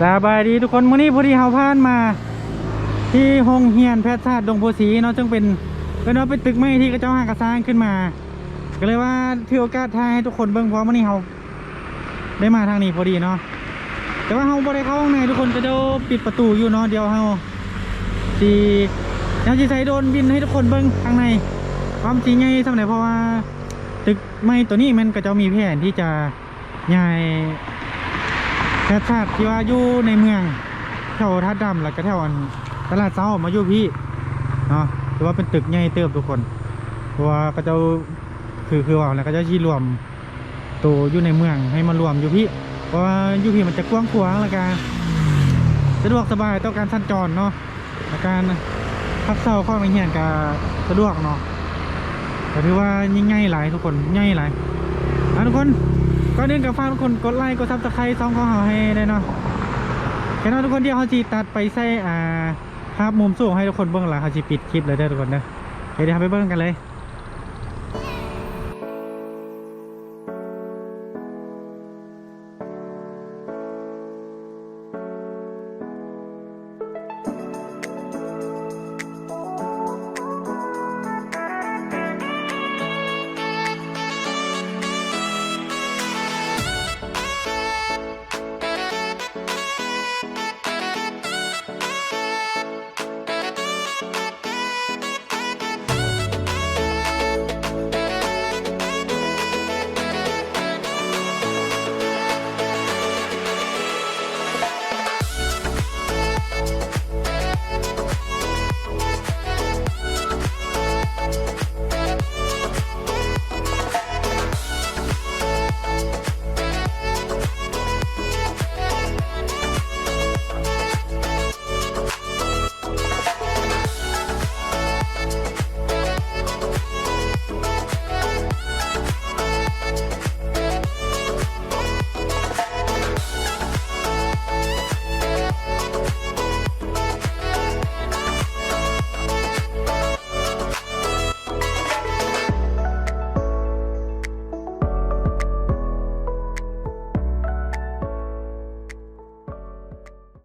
สบายดีทุกคนมื้อนี้พอดีเฮาผ่านมา ที่โรงเรียนแพทยศาสตร์ดงโพสีเนาะจึงเป็นเป็นว่าะเป็นตึกไม้ที่กระเจ้าหากระสร้างขึ้นมา ก็เลยว่าถือโอกาสถ่ายให้ทุกคนเบิ่งเพราะมื้อนี้เฮาได้มาทางนี้พอดีเนาะแต่ว่าเฮาบ่ได้เข้าข้างในทุกคนก็จะปิดประตูอยู่เนาะเดี๋ยวเฮาสิเดี๋ยวสิใส่โดรนบินให้ทุกคนเบิ่งข้างใน ความจริงไงสำหรับเพราะว่า ตึกไม้ตัวนี้มันก็จะมีแผนที่จะย้าย แพทยศาที่ว่าอยู่ในเมืองแถวท่าดำแล้วก็แถวอันตลาดเช้ามาอยู่พี่เนาะถือว่าเป็นตึกใหญ่เติบทุกคนเพราะว่าก็จะคือคือว่าแล้วก็จะชี้รวมตัวอยู่ในเมืองให้มารวมอยู่พี่เพราะว่าอยู่พี่มันจะกว้างขวางแล้วก็สะดวกสบายต่อการสัญจรเนาะและการพักเศร้าข้อในเหียนก็สะดวกเนาะก็ถือว่ายิ่งง่ายหลายทุกคนง่ายหลายทุกคน ก็เดินกับฟ้าทุกคนกดไลค์กดซับสไครต์ซองของเราให้ได้เนาะแค่นั้นทุกคนเดี๋ยวเขาจีตัดไปใส่อ่าภาพมุมสูงให้ทุกคนเบื้องหลังเขาจีปิดคลิปเลยได้ทุกคนเด้อโอเคเดี๋ยวเราไปเบื้องกันเลย